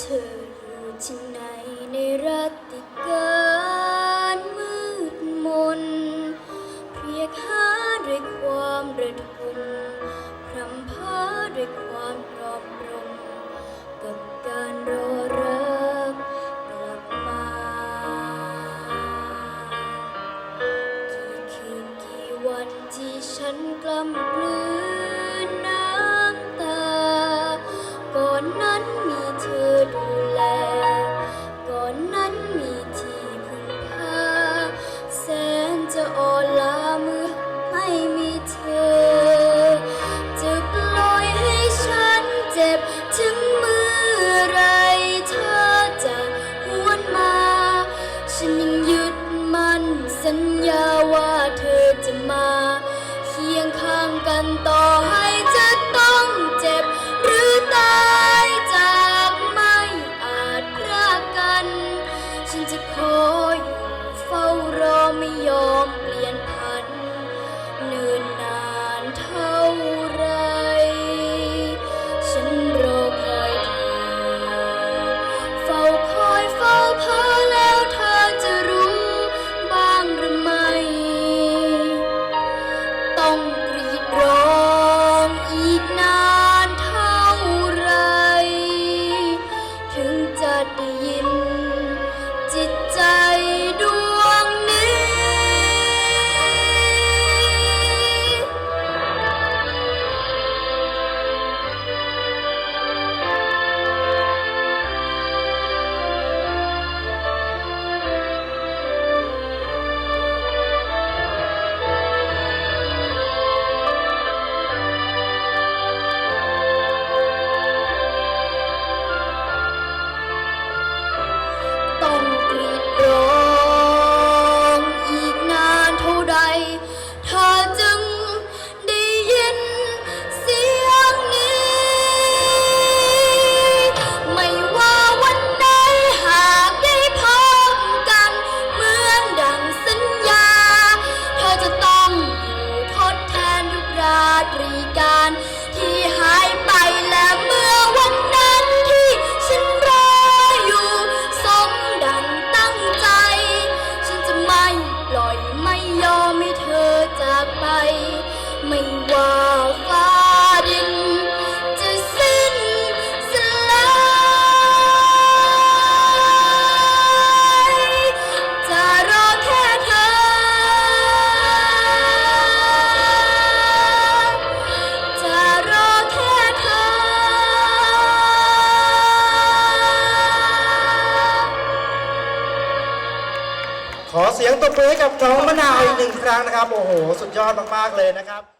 เธออยู่ที่ไหนในรัติการมืดมนเพียกหาด้วยความระทมพรำพาด้วยความรอบรมกับการรอรักกลับมากี่คืนกี่วันที่ฉันกล้ำกลืน ฉันยังยึดมั่นสัญญาว่าเธอจะมา เคียงข้างกันต่อให้ ขอเสียงตบมือให้กับน้องมะนาวอีกหนึ่งครั้งนะครับ โอ้โห สุดยอดมากๆเลยนะครับ